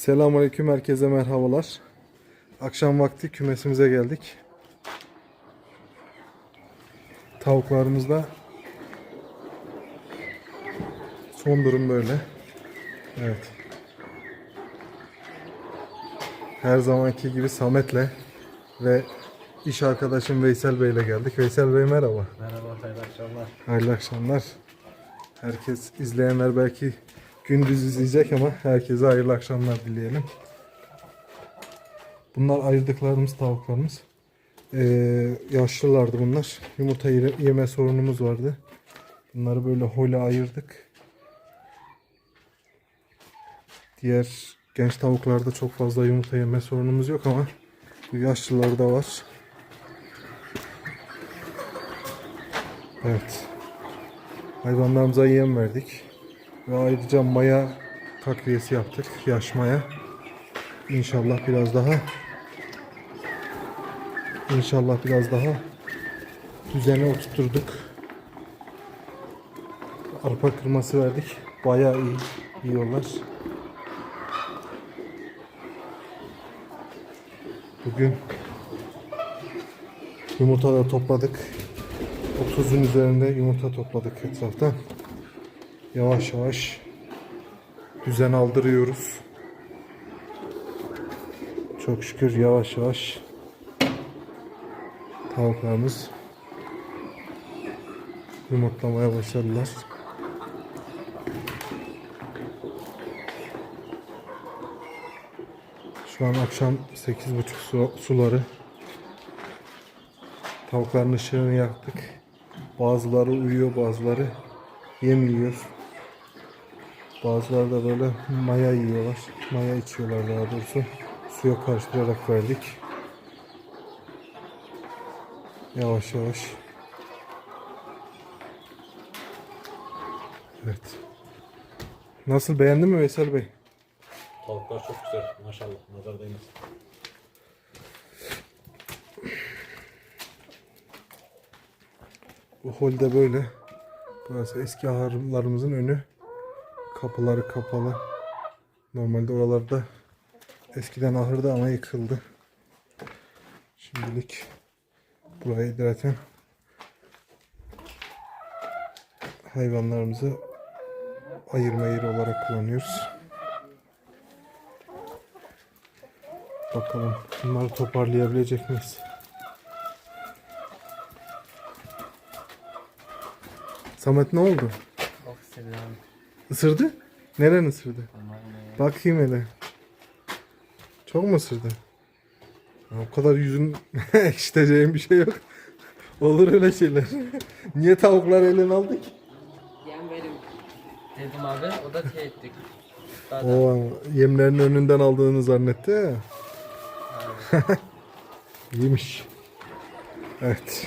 Selamünaleyküm herkese merhabalar. Akşam vakti kümesimize geldik. Tavuklarımızda son durum böyle. Evet. Her zamanki gibi Samet'le ve iş arkadaşım Veysel Bey'le geldik. Veysel Bey merhaba. Merhaba, hayırlı akşamlar. Hayırlı akşamlar. Herkes izleyenler belki gündüz izleyecek ama herkese hayırlı akşamlar dileyelim. Bunlar ayırdıklarımız tavuklarımız. Ee, yaşlılardı bunlar. Yumurta yeme, sorunumuz vardı. Bunları böyle hola ayırdık. Diğer genç tavuklarda çok fazla yumurta yeme sorunumuz yok ama bu yaşlılarda var. Evet. Hayvanlarımıza yem verdik. Ve ayrıca maya takviyesi yaptık. Yaş maya. İnşallah biraz daha İnşallah biraz daha düzene oturturduk. Arpa kırması verdik. Bayağı iyi yiyorlar. Bugün yumurta da topladık. 30'un üzerinde yumurta topladık etrafta. Yavaş yavaş düzen aldırıyoruz. Çok şükür yavaş yavaş tavuklarımız yumurtlamaya başladılar. Şu an akşam 8.30 su- suları. Tavukların ışığını yaktık. Bazıları uyuyor, bazıları yem yiyor. Bazıları da böyle maya yiyorlar. Maya içiyorlar daha doğrusu. Suya karıştırarak verdik. Yavaş yavaş. Evet. Nasıl beğendin mi Veysel Bey? Tavuklar çok güzel, maşallah, nazar değmesin. Bu holde böyle. Burası eski ahırlarımızın önü. Kapıları kapalı. Normalde oralarda eskiden ahırda ama yıkıldı. Şimdilik burayı zaten hayvanlarımızı ayırma yeri olarak kullanıyoruz. Bakalım bunları toparlayabilecek miyiz? Samet ne oldu? Çok selam. Isırdı? Neren ısırdı? Bakayım hele. Çok mu ısırdı? Ya o kadar yüzün ekşiteceğin bir şey yok. Olur öyle şeyler. Niye tavuklar elini aldık? Yem verim dedim abi. O da şey ettik. Daha da O yemlerin önünden aldığını zannetti ya. İyiymiş. Evet.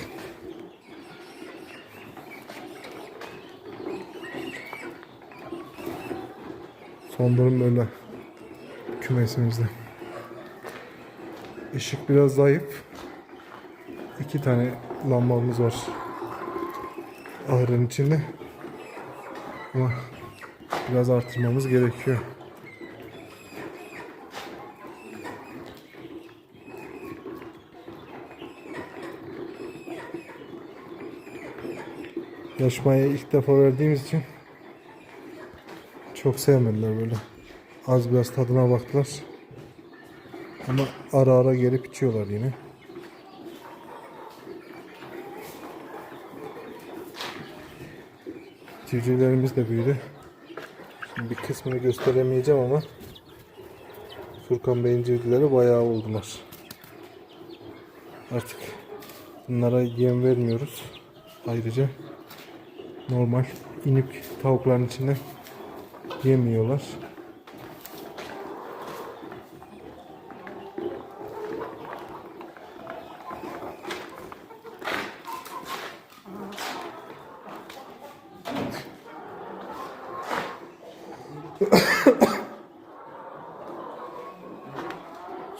Son durum böyle kümesimizde. Işık biraz zayıf. İki tane lambamız var ahırın içinde. Ama biraz artırmamız gerekiyor. Yaşmaya ilk defa verdiğimiz için çok sevmediler böyle. Az biraz tadına baktılar. Ama ara ara gelip içiyorlar yine. Civcivlerimiz de büyüdü. Şimdi bir kısmını gösteremeyeceğim ama Furkan Bey'in civcivleri bayağı oldular. Artık bunlara yem vermiyoruz. Ayrıca normal inip tavukların içinde yemiyorlar.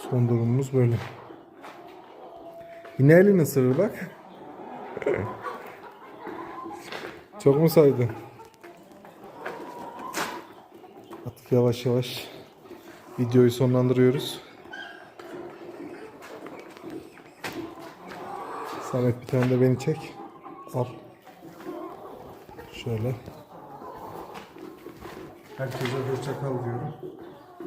Son durumumuz böyle. Yine elini ısırır bak. Çok mu saydın? Artık yavaş yavaş videoyu sonlandırıyoruz. Samet bir tane de beni çek. Al. Şöyle. Herkese hoşça kal diyorum.